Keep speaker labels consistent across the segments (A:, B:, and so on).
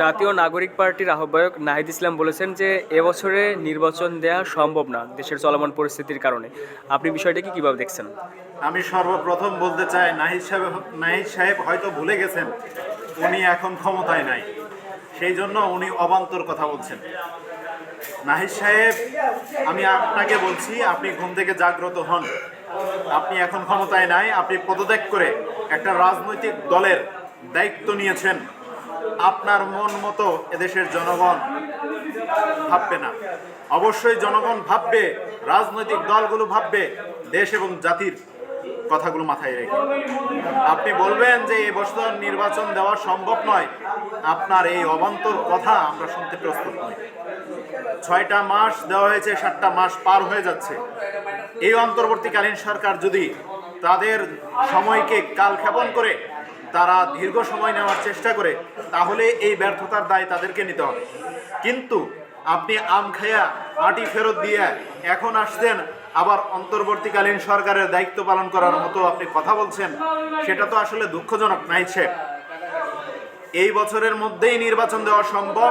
A: জাতীয় নাগরিক পার্টির আহ্বায়ক নাহিদ ইসলাম বলেছেন যে এবছরে নির্বাচন দেওয়া সম্ভব না দেশের চলমান পরিস্থিতির কারণে। আপনি বিষয়টাকে কীভাবে দেখছেন?
B: আমি সর্বপ্রথম বলতে চাই, নাহিদ সাহেব নাহিদ সাহেব হয়তো ভুলে গেছেন, উনি এখন ক্ষমতায় নাই। সেই জন্য উনি অবান্তর কথা বলছেন। নাহিদ সাহেব, আমি আপনাকে বলছি, আপনি ঘুম থেকে জাগ্রত হন। আপনি এখন ক্ষমতায় নাই, আপনি পদত্যাগ করে একটা রাজনৈতিক দলের দায়িত্ব নিয়েছেন। আপনার মন মতো এদেশের জনগণ ভাববে না। অবশ্যই জনগণ ভাববে, রাজনৈতিক দলগুলো ভাববে, দেশ এবং জাতির কথাগুলো মাথায় রেখে। আপনি বলবেন যে এই বছর নির্বাচন দেওয়া সম্ভব নয়। আপনার এই অবান্তর কথা আমরা শুনতে প্রস্তুত নই। ছয়টা মাস দেওয়া হয়েছে, সাতটা মাস পার হয়ে যাচ্ছে। এই অন্তর্বর্তীকালীন সরকার যদি তাদের সময়কে কালক্ষেপণ করে, তারা দীর্ঘ সময় নেওয়ার চেষ্টা করে তাহলে এই ব্যর্থতার দায় তাদেরকে নিতে হবে। কিন্তু আপনি আম খাইয়া মাটি ফেরত দিয়ে এখন আসছেন, আবার অন্তর্বর্তীকালীন সরকারের দায়িত্ব পালন করার মতো আপনি কথা বলছেন, সেটা তো আসলে দুঃখজনক নাই সাহেব এই বছরের মধ্যেই নির্বাচন দেওয়া সম্ভব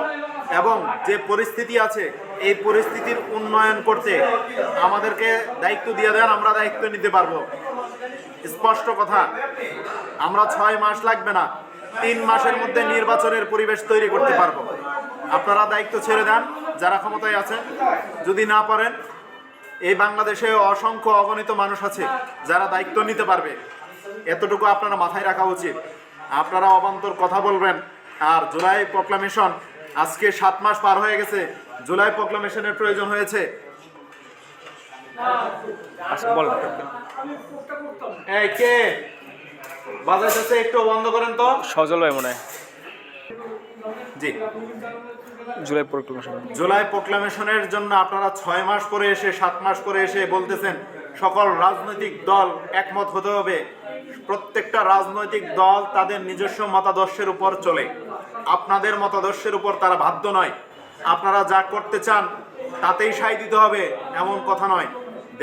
B: এবং যে পরিস্থিতি আছে, এই পরিস্থিতির উন্নয়ন করতে আমাদেরকে দায়িত্ব দিয়ে দেন, আমরা দায়িত্ব নিতে পারব। স্পষ্ট কথা, আমরা ছয় মাস লাগবে না তিন মাসের মধ্যে নির্বাচনের পরিবেশ তৈরি করতে পারব। আপনারা দায়িত্ব ছেড়ে দেন যারা ক্ষমতায় আছেন যদি না পারেন এই বাংলাদেশে অসংখ্য অগণিত মানুষ আছে যারা দায়িত্ব নিতে পারবে। এতটুকু আপনারা মাথায় রাখা উচিত। আপনারা অবান্তর কথা বলবেন আর জুলাই প্রক্লামেশন আজকে সাত মাস পার হয়ে গেছে। জুলাই প্রক্লামেশনের প্রয়োজন হয়েছে।
A: আচ্ছা
B: এই কে? বাজাইতেছে একটু বন্ধ করেন তো।
A: সজল ভাই মনে হয়।
B: জি।
A: জুলাই প্রক্লেমেশন
B: জুলাই প্রোক্লামেশনের জন্য আপনারা ছয় মাস পরে এসে সাত মাস পরে এসে বলতেছেন সকল রাজনৈতিক দল একমত হতে হবে। প্রত্যেকটা রাজনৈতিক দল তাদের নিজস্ব মতাদর্শের উপর চলে। আপনাদের মতাদর্শের উপর তারা বাধ্য নয়। আপনারা যা করতে চান তাতেই সাই দিতে হবে এমন কথা নয়।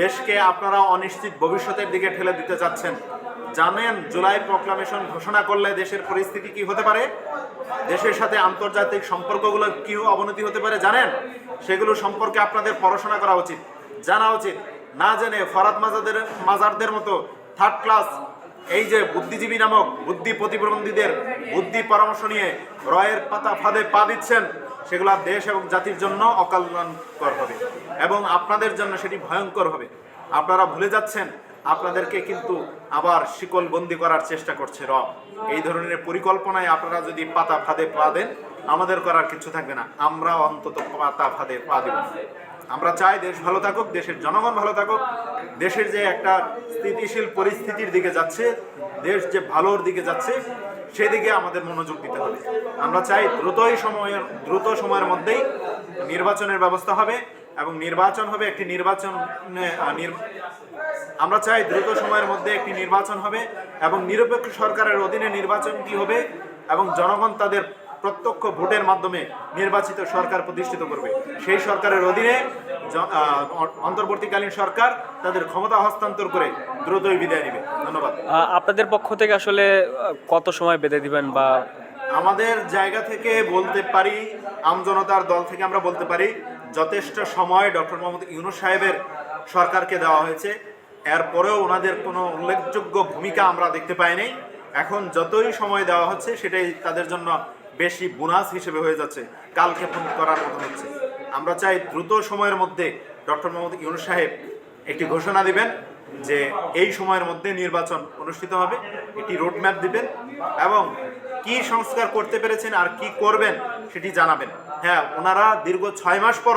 B: দেশকে আপনারা অনিশ্চিত ভবিষ্যতের দিকে ঠেলে দিতে চাচ্ছেন। জানেন, জুলাই প্রোক্লামেশন ঘোষণা করলে দেশের পরিস্থিতি কি হতে পারে? দেশের সাথে আন্তর্জাতিক সম্পর্কগুলো কি অবনতি হতে পারে, জানেন? সেগুলো সম্পর্কে আপনাদের পড়াশোনা করা উচিত, জানা উচিত। না জেনে ফরাদ মাজাদের, মাজারদের মতো থার্ড ক্লাস এই যে বুদ্ধিজীবী নামক বুদ্ধি প্রতিবন্ধীদের বুদ্ধি পরামর্শ নিয়ে রয়ের পাতা ফাঁদে পা দিচ্ছেন, সেগুলো দেশ এবং জাতির জন্য অকল্যাণকর হবে এবং আপনাদের জন্য সেটি ভয়ঙ্কর হবে। আপনারা ভুলে যাচ্ছেন আপনাদেরকে কিন্তু আবার শিকল বন্দি করার চেষ্টা করছে র এই ধরনের পরিকল্পনায় আপনারা যদি পাতা ফাঁদে পা দেন, আমাদের করার কিছু থাকবে না। আমরা অন্তত পাতা ফাঁদে পা দেব। আমরা চাই দেশ ভালো থাকুক, দেশের জনগণ ভালো থাকুক, দেশের যে একটা স্থিতিশীল পরিস্থিতির দিকে যাচ্ছে, দেশ যে ভালোর দিকে যাচ্ছে, সেদিকে আমাদের মনোযোগ দিতে হবে। আমরা চাই দ্রুতই সময়ের, দ্রুত সময়ের মধ্যেই নির্বাচনের ব্যবস্থা হবে এবং নির্বাচন হবে একটি নির্বাচন আমরা চাই দ্রুত সময়ের মধ্যে একটি নির্বাচন হবে এবং নিরপেক্ষ সরকারের অধীনে নির্বাচনটি হবে এবং জনগণ তাদের প্রত্যক্ষ ভোটের মাধ্যমে নির্বাচিত সরকার প্রতিষ্ঠিত করবে। সেই সরকারের অধীনে অন্তর্বর্তীকালীন সরকার তাদের ক্ষমতা হস্তান্তর করে দ্রুতই বিদায় নেবে। ধন্যবাদ।
A: আপনাদের পক্ষ থেকে আসলে কত সময় বেঁধে দিবেন বা
B: আমাদের জায়গা থেকে বলতে পারি আমজনতার দল থেকে আমরা বলতে পারি যথেষ্ট সময় ডক্টর মোহাম্মদ ইউনুস সাহেবের সরকারকে দেওয়া হয়েছে। এরপরেও ওনাদের কোনো উল্লেখযোগ্য ভূমিকা আমরা দেখতে পাই পাইনি। এখন যতই সময় দেওয়া হচ্ছে, সেটাই তাদের জন্য বেশি বোনাস হিসেবে হয়ে যাচ্ছে কালক্ষেপণ করার মতো হচ্ছে। আমরা চাই দ্রুত সময়ের মধ্যে ডক্টর মোহাম্মদ ইউনুস সাহেব একটি ঘোষণা দিবেন যে এই সময়ের মধ্যে নির্বাচন অনুষ্ঠিত হবে, একটি রোডম্যাপ দিবেন এবং কি সংস্কার করতে পেরেছেন আর কি করবেন সেটি জানাবেন। হ্যাঁ ওনারা দীর্ঘ ছয় মাস পর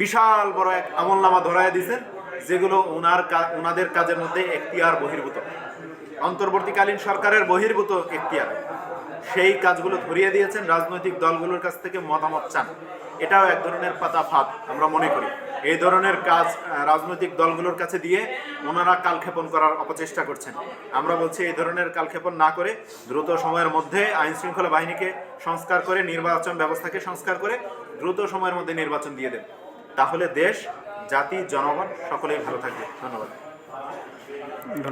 B: বিশাল বড় এক আমলনামা ধরায় দিয়েছেন। যেগুলো ওনার ওনাদের কাজের মধ্যে এখতিয়ার বহির্ভূত। অন্তর্বর্তীকালীন সরকারের বহির্ভূত এখতিয়ার। সেই কাজগুলো ধরিয়ে দিয়েছেন রাজনৈতিক দলগুলোর কাছ থেকে মতামত চান। এটাও এক ধরনের পাতা ফাঁদ, আমরা মনে করি। এই ধরনের কাজ রাজনৈতিক দলগুলোর কাছে দিয়ে ওনারা কালক্ষেপণ করার অপচেষ্টা করছেন। আমরা বলছি এই ধরনের কালক্ষেপণ না করে দ্রুত সময়ের মধ্যে আইন শৃঙ্খলা বাহিনীকে সংস্কার করে, নির্বাচন ব্যবস্থাকে সংস্কার করে দ্রুত সময়ের মধ্যে নির্বাচন দিয়ে দেন। তাহলে দেশ জাতি জনগণ সকলেই ভালো থাকবে। ধন্যবাদ।
A: ধন্যবাদ।